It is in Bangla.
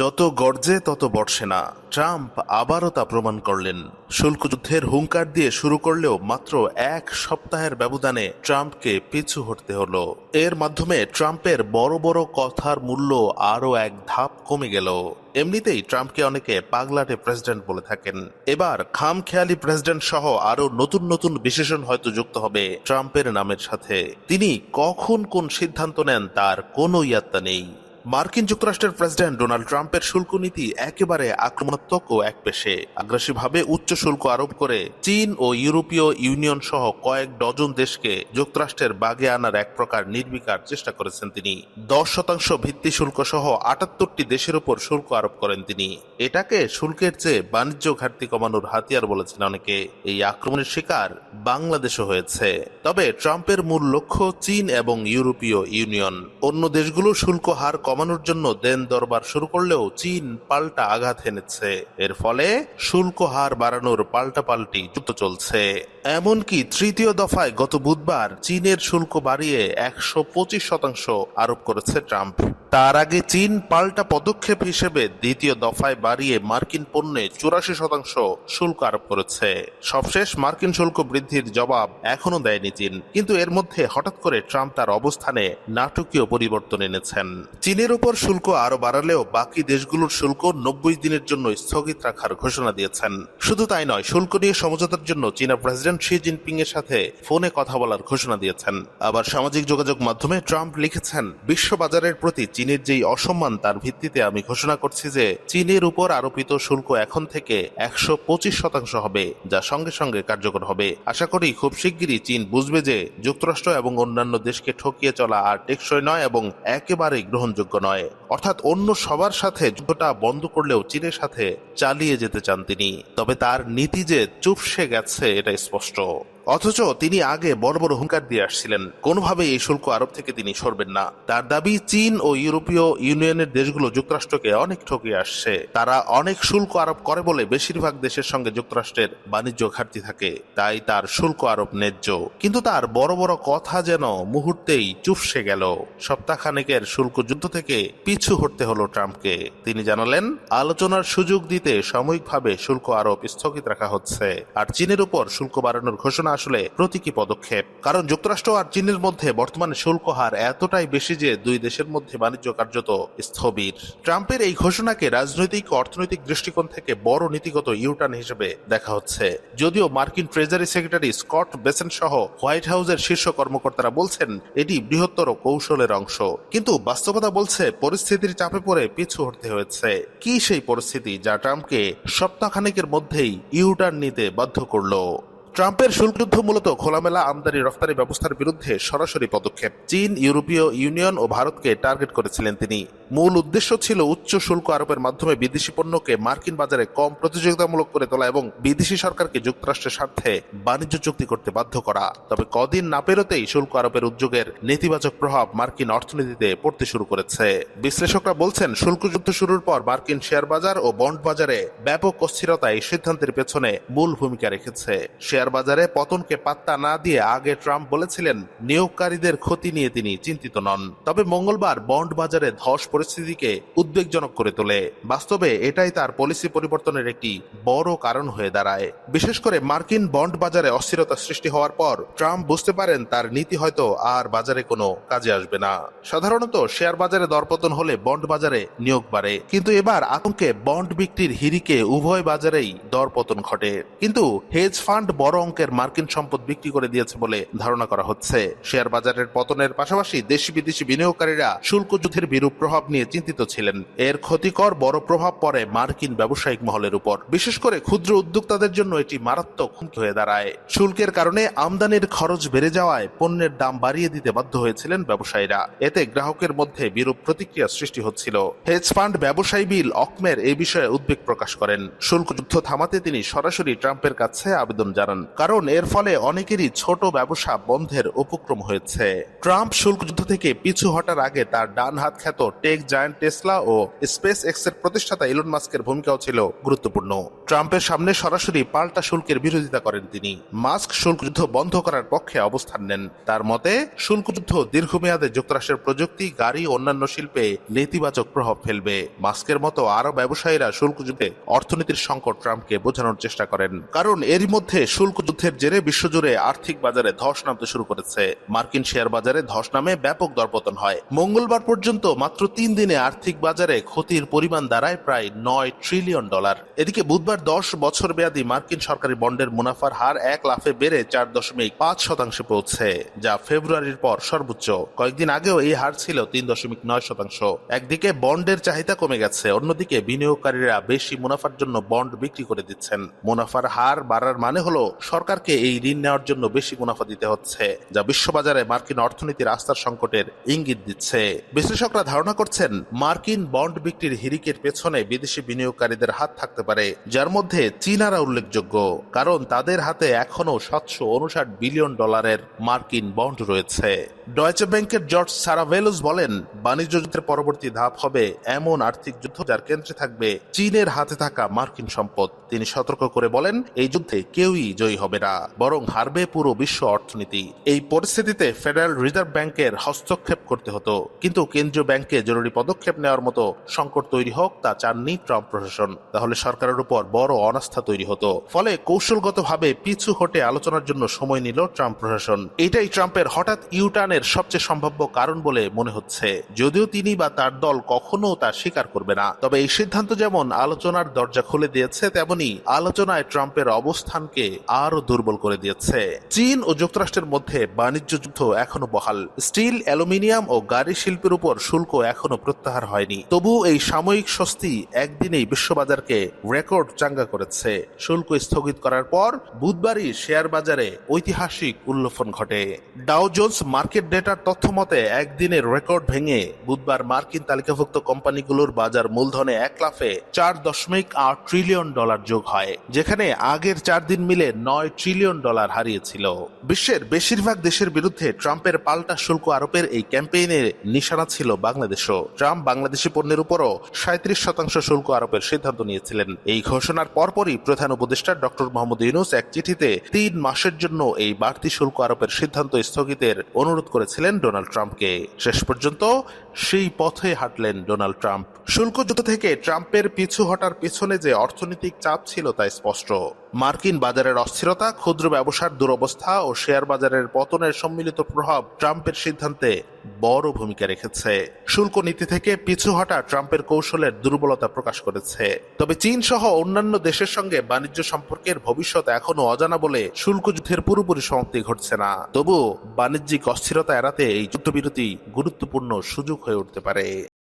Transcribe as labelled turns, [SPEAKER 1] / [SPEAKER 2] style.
[SPEAKER 1] যত গর্জে তত বর্ষে না। ট্রাম্প আবারও তা প্রমাণ করলেন। শুল্ক যুদ্ধের হুঙ্কার দিয়ে শুরু করলেও মাত্র এক সপ্তাহের ব্যবধানে ট্রাম্পকে পিছু হটতে হলো। এর মাধ্যমে ট্রাম্পের বড় বড় কথার মূল্য আরও এক ধাপ কমে গেল। এমনিতেই ট্রাম্পকে অনেকে পাগলাটে প্রেসিডেন্ট বলে থাকেন। এবার খামখেয়ালি প্রেসিডেন্ট সহ আরও নতুন নতুন বিশেষণ হয়তো যুক্ত হবে ট্রাম্পের নামের সাথে। তিনি কখন কোন সিদ্ধান্ত নেন তার কোনো ইয়াত্তা নেই। মার্কিন যুক্তরাষ্ট্রের প্রেসিডেন্ট ডোনাল্ড ট্রাম্পের শুল্ক নীতি একেবারে আক্রমণাত্মক ও একপেশে। আগ্রাসীভাবে উচ্চ শুল্ক আরোপ করে চীন ও ইউরোপীয় ইউনিয়ন সহ কয়েক ডজন দেশকে যুক্তরাষ্ট্রের বাগে আনার এক প্রকার নির্বিকার চেষ্টা করেছেন তিনি। দশ শতাংশ ভিত্তি শুল্ক সহ আটাত্তরটি দেশের উপর শুল্ক আরোপ করেন তিনি। এটাকে শুল্কের চেয়ে বাণিজ্য ঘাটতি কমানোর হাতিয়ার বলেছেন অনেকে। এই আক্রমণের শিকার বাংলাদেশও হয়েছে। তবে ট্রাম্পের মূল লক্ষ্য চীন এবং ইউরোপীয় ইউনিয়ন। অন্য দেশগুলো শুল্ক হার কমানোর জন্য দেন দরবার শুরু করলেও চীন পাল্টা আঘাত এনেছে। এর ফলে শুল্ক হার বাড়ানোর পাল্টাপাল্টি যুক্ত চলছে। এমনকি তৃতীয় দফায় গত বুধবার চীনের শুল্ক বাড়িয়ে একশো পঁচিশ শতাংশ আরোপ করেছে ট্রাম্প। তার আগে চীন পাল্টা পদক্ষেপ হিসেবে দ্বিতীয় দফায় বাড়িয়ে মার্কিন পণ্যে চুরাশি শতাংশ শুল্ক আরোপ করেছে। সবশেষ মার্কিন শুল্ক বৃদ্ধির জবাব এখনও দেয়নি চীন, কিন্তু এর মধ্যে হঠাৎ করে ট্রাম্প তার অবস্থানে নাটকীয় পরিবর্তন এনেছেন। চীনের উপর শুল্ক আরও বাড়ালেও বাকি দেশগুলোর শুল্ক নব্বই দিনের জন্য স্থগিত রাখার ঘোষণা দিয়েছেন। শুধু তাই নয়, শুল্ক নিয়ে সমঝোতার জন্য চীনা প্রেসিডেন্ট শি জিনপিং এর সাথে ফোনে কথা বলার ঘোষণা দিয়েছেন। আবার সামাজিক যোগাযোগ মাধ্যমে ট্রাম্প লিখেছেন বিশ্ব বাজারের প্রতি চীনের যেই অসম্মান, তার ভিত্তিতে আমি ঘোষণা করছি যে চীনের উপর আরোপিত শুল্ক এখন থেকে একশো পঁচিশ শতাংশ হবে, যা সঙ্গে সঙ্গে কার্যকর হবে। আশা করি খুব শিগগিরই চীন বুঝবে যে যুক্তরাষ্ট্র এবং অন্যান্য দেশকে ঠকিয়ে চলা আর টেকসই নয় এবং একেবারেই গ্রহণযোগ্য নয়। অর্থাৎ অন্য সবার সাথে যুদ্ধটা বন্ধ করলেও চীনের সাথে চালিয়ে যেতে চান তিনি। তবে তার নীতি যে চুপসে গেছে, এটা স্পষ্ট। অথচ তিনি আগে বড় বড় হুঙ্কার দিয়ে আসছিলেন। কোনোভাবে এই শুল্ক আরোপ থেকে তিনি সরবেন না। তার দাবি, চীন ও ইউরোপীয় ইউনিয়নের দেশগুলো যুক্তরাষ্ট্রকে অনেক ঠকিয়ে আসছে। তারা অনেক শুল্ক আরোপ করে বলে বেশিরভাগ দেশের সঙ্গে যুক্তরাষ্ট্রের বাণিজ্য ঘাটতি থাকে। তাই তার শুল্ক আরোপ ন্যায্য। কিন্তু তার বড় বড় কথা যেন মুহূর্তেই চুপসে গেল। সপ্তাহখানেকের শুল্ক যুদ্ধ থেকে পিছু হটতে হলো ট্রাম্পকে। তিনি জানালেন, আলোচনার সুযোগ দিতে সাময়িকভাবে শুল্ক আরোপ স্থগিত রাখা হচ্ছে। আর চীনের উপর শুল্ক বাড়ানোর ঘোষণা আসলে প্রতীকী পদক্ষেপ। কারণ যুক্তরাষ্ট্র আর চীনের মধ্যে বর্তমানে শুল্ক হার এতটাই বেশি যে দুই দেশের মধ্যে বাণিজ্য কার্যত স্থবির। ট্রাম্পের এই ঘোষণাকে রাজনৈতিক, অর্থনৈতিক দৃষ্টিকোণ থেকে বড় নীতিগত ইউটার্ন হিসেবে দেখা হচ্ছে। যদিও মার্কিন ট্রেজারি সেক্রেটারি স্কট বেসেন সহ হোয়াইট হাউসের শীর্ষ কর্মকর্তারা বলছেন, এটি বৃহত্তর কৌশলের অংশ। কিন্তু বাস্তবতা বলছে পরিস্থিতির চাপে পড়ে পিছু হতে হয়েছে। কি সেই পরিস্থিতি যা ট্রাম্পকে সপ্তাহখানেকের মধ্যেই ইউটার্ন নিতে বাধ্য করল? ট্রাম্পের শুল্ক যুদ্ধ মূলত খোলামেলা আমদানি রফতানি ব্যবস্থার বিরুদ্ধে সরাসরি পদক্ষেপ। চীন, ইউরোপীয় ইউনিয়ন ও ভারতকে টার্গেট করেছিলেন তিনি। মূল উদ্দেশ্য ছিল উচ্চ শুল্ক আরোপের মাধ্যমে বিদেশি পণ্যকে মার্কিন বাজারে কম প্রতিযোগিতামূলক করে তোলা এবং বিদেশি সরকারকে যুক্তরাষ্ট্রের স্বার্থে বাণিজ্য চুক্তি করতে বাধ্য করা। তবে কদিন না পেরোতেই শুল্ক আরোপের উদ্যোগের নেতিবাচক প্রভাব মার্কিন অর্থনীতিতে পড়তে শুরু করেছে। বিশ্লেষকরা বলছেন শুল্ক যুদ্ধ শুরুর পর মার্কিন শেয়ার বাজার ও বন্ড বাজারে ব্যাপক অস্থিরতা এই সিদ্ধান্তের পেছনে মূল ভূমিকা রেখেছে। শেয়ার বাজারে পতনকে পাত্তা না দিয়ে আগে ট্রাম্প বলেছিলেন, নিয়োগকারীদের ক্ষতি নিয়ে তিনি চিন্তিত নন। তবে মঙ্গলবার বন্ড বাজারে ধস পরিস্থিতিকে উদ্বেগজনক করে তোলে। বাস্তবে এটাই তার পলিসি পরিবর্তনের একটি বড় কারণ হয়ে দাঁড়ায়। বিশেষ করে মার্কিন বন্ড বাজারে অস্থিরতা সৃষ্টি হওয়ার পর, ট্রাম্প বুঝতে পারেন তার নীতি হয়তো আর বাজারে কোনো কাজে আসবে না। সাধারণত শেয়ার বাজারে দরপতন হলে বন্ড বাজারে নিয়োগ বাড়ে। কিন্তু এবার আতঙ্কে বন্ড বিক্রির হিরিকে উভয় বাজারেই দরপতন ঘটে। কিন্তু হেজ ফান্ড বড় অঙ্কের মার্কিন সম্পদ বিক্রি করে দিয়েছে বলে ধারণা করা হচ্ছে। শেয়ার বাজারের পতনের পাশাপাশি দেশি বিদেশি বিনিয়োগকারীরা শুল্ক যুদ্ধের বিরূপ প্রভাব নিয়ে চিন্তিত ছিলেন। এর ক্ষতিকর বড় প্রভাব পড়ে মার্কিন ব্যবসায়িক মহলের উপর। বিশেষ করে ক্ষুদ্র উদ্যোক্তাদের জন্য এটি মারাত্মক হুমকি হয়ে দাঁড়ায়। শুল্কের কারণে আমদানির খরচ বেড়ে যাওয়ায় পণ্যের দাম বাড়িয়ে দিতে বাধ্য হয়েছিলেন ব্যবসায়ীরা। এতে গ্রাহকের মধ্যে বিরূপ প্রতিক্রিয়া সৃষ্টি হচ্ছিল। হেজ ফান্ড ব্যবসায়ী বিল অকমের এই বিষয়ে উদ্বেগ প্রকাশ করেন। শুল্ক যুদ্ধ থামাতে তিনি সরাসরি ট্রাম্পের কাছে আবেদন জানান। কারণ এর ফলে অনেকেরই ছোট ব্যবসা বন্ধের উপক্রম হয়েছে। ট্রাম্প শুল্ক যুদ্ধ থেকে পিছু হটার আগে তার ডান হাত খ্যাত টেক জায়ান্ট টেসলা ও স্পেস এক্সের প্রতিষ্ঠাতা ইলন মাস্কের ভূমিকাও ছিল গুরুত্বপূর্ণ। ট্রাম্পের সামনে সরাসরি পাল্টা শুল্কের বিরোধিতা করেন তিনি। মাস্ক শুল্ক যুদ্ধ বন্ধ করার পক্ষে অবস্থান নেন। তার মতে, শুল্ক যুদ্ধ দীর্ঘমেয়াদে যুক্তরাষ্ট্রের প্রযুক্তি, গাড়ি, অন্যান্য শিল্পে নেতিবাচক প্রভাব ফেলবে। মাস্কের মতো আরও ব্যবসায়ীরা শুল্ক যুদ্ধে অর্থনীতির সংকট ট্রাম্পকে বোঝানোর চেষ্টা করেন। কারণ এরই মধ্যে শুল্ক যুদ্ধের জেরে বিশ্বজুড়ে আর্থিক বাজারে ধস নামতে শুরু করেছে। মার্কিন শেয়ার বাজারে ধস নামে ব্যাপক দরপতন হয়। মঙ্গলবার পর্যন্ত মাত্র তিন দিনে আর্থিক বাজারে ক্ষতির পরিমাণ দাঁড়ায় প্রায় নয় ট্রিলিয়ন ডলার। এদিকে বুধবার দশ বছর মেয়াদী মার্কিন সরকারি বন্ডের মুনাফার হার এক লাফে বেড়ে চার দশমিক পাঁচ শতাংশে পৌঁছে, যা ফেব্রুয়ারির পর সর্বোচ্চ। কয়েকদিন আগেও এই হার ছিল তিন দশমিক নয় শতাংশ। একদিকে বন্ডের চাহিদা কমে গেছে, অন্যদিকে বিনিয়োগকারীরা বেশি মুনাফার জন্য বন্ড বিক্রি করে দিচ্ছেন। মুনাফার হার বাড়ার মানে হলো সরকারকে এই ঋণ নেওয়ার জন্য বেশি মুনাফা দিতে হচ্ছে, যা বিশ্ববাজারে মার্কিন অর্থনীতির আস্থার সংকটের ইঙ্গিত দিচ্ছে। বিশ্লেষকরা ধারণা করছেন, মার্কিন বন্ড বিক্রির হিরিকের পেছনে বিদেশি বিনিয়োগকারীদের হাত থাকতে পারে, যার মধ্যে চীনারা উল্লেখযোগ্য, কারণ তাদের হাতে এখনও সাতশো উনষাট বিলিয়ন ডলারের মার্কিন বন্ড রয়েছে। ডয়েচে ব্যাংকের জর্জ সারাভেলুস বলেন, বাণিজ্য যুদ্ধের পরবর্তী ধাপ হবে এমন আর্থিক যুদ্ধ যার কেন্দ্রে থাকবে চীনের হাতে থাকা মার্কিন সম্পদ। তিনি সতর্ক করে বলেন, এই যুদ্ধে কেউই জয়ী হবে না, বরং হারবে পুরো বিশ্ব অর্থনীতি। এই পরিস্থিতিতে ফেডারেল রিজার্ভ ব্যাংকের হস্তক্ষেপ করতে হতো, কিন্তু কেন্দ্রীয় ব্যাংকে জরুরি পদক্ষেপ নেওয়ার মতো সংকট তৈরি হোক তা চাননি ট্রাম্প প্রশাসন। তাহলে সরকারের উপর বড় অনাস্থা তৈরি হতো। ফলে কৌশলগতভাবে পিছু হটে আলোচনার জন্য সময় নিল ট্রাম্প প্রশাসন। এটাই ট্রাম্পের হঠাৎ ইউটার্নের সবচেয়ে সম্ভাব্য কারণ বলে মনে হচ্ছে। যদিও তিনি বা তার দল কখনো তা স্বীকার করবে না, তবে এই সিদ্ধান্ত যেমন আলোচনার দরজা খুলে দিয়েছে, তেমনি আলোচনায় ট্রাম্পের অবস্থানকে আরও দুর্বল করে দিয়েছে। চীন ও যুক্তরাষ্ট্রের মধ্যে বাণিজ্য যুদ্ধ এখনও বহাল। স্টিল, অ্যালুমিনিয়াম ও গাড়ি শিল্পের উপর শুল্ক এখনও প্রত্যাহার হয়নি। তবু এই সাময়িক স্বস্তি একদিনেই বিশ্ববাজারকে রেকর্ড চাঙ্গা করেছে। শুল্ক স্থগিত করার পর বুধবারই শেয়ার বাজারে ঐতিহাসিক উল্লফন ঘটে। ডাও জোন্স মার্কেট ডেটার তথ্য মতে, একদিনের রেকর্ড ভেঙে বুধবার মার্কিন তালিকাভুক্ত কোম্পানিগুলোর বাজার মূলধনে এক লাফে চার দশমিক আট ট্রিলিয়ন ডলার যোগ হয়, যেখানে আগের চার দিন মিলে নয় ট্রিলিয়ন ডলার হারিয়েছিল। বিশ্বের বেশিরভাগ দেশের বিরুদ্ধে ট্রাম্পের পাল্টা শুল্ক আরোপের এই ক্যাম্পেইনের নিশানা ছিল বাংলাদেশও। ট্রাম্প বাংলাদেশি পণ্যের উপরও সাঁত্রিশ শতাংশ শুল্ক আরোপের সিদ্ধান্ত নিয়েছিলেন। এই ঘোষণার পরপরই প্রধান উপদেষ্টা ডক্টর মোহাম্মদ ইউনুস এক চিঠিতে তিন মাসের জন্য এই বাড়তি শুল্ক আরোপের সিদ্ধান্ত স্থগিতের অনুরোধ করেছিলেন ডোনাল্ড ট্রাম্পকে। শেষ পর্যন্ত সেই পথে হাঁটলেন ডোনাল্ড ট্রাম্প। শুল্ক যুদ্ধ থেকে ট্রাম্পের পিছু হটার পিছনে যে অর্থনৈতিক চাপ ছিল তা স্পষ্ট। মার্কিন বাজারের অস্থিরতা, ক্ষুদ্র ব্যবসার দুরবস্থা ও শেয়ার বাজারের পতনের সম্মিলিত প্রভাব ট্রাম্পের সিদ্ধান্তে বড় ভূমিকা রেখেছে। শুল্ক নীতি থেকে পিছু হটা ট্রাম্পের কৌশলের দুর্বলতা প্রকাশ করেছে। তবে চীন সহ অন্যান্য দেশের সঙ্গে বাণিজ্য সম্পর্কের ভবিষ্যৎ এখনও অজানা বলে শুল্ক যুদ্ধের পুরোপুরি সমাপ্তি ঘটছে না। তবু বাণিজ্যিক অস্থিরতা এড়াতে এই যুদ্ধবিরতি গুরুত্বপূর্ণ সুযোগ হয়ে উঠতে পারে।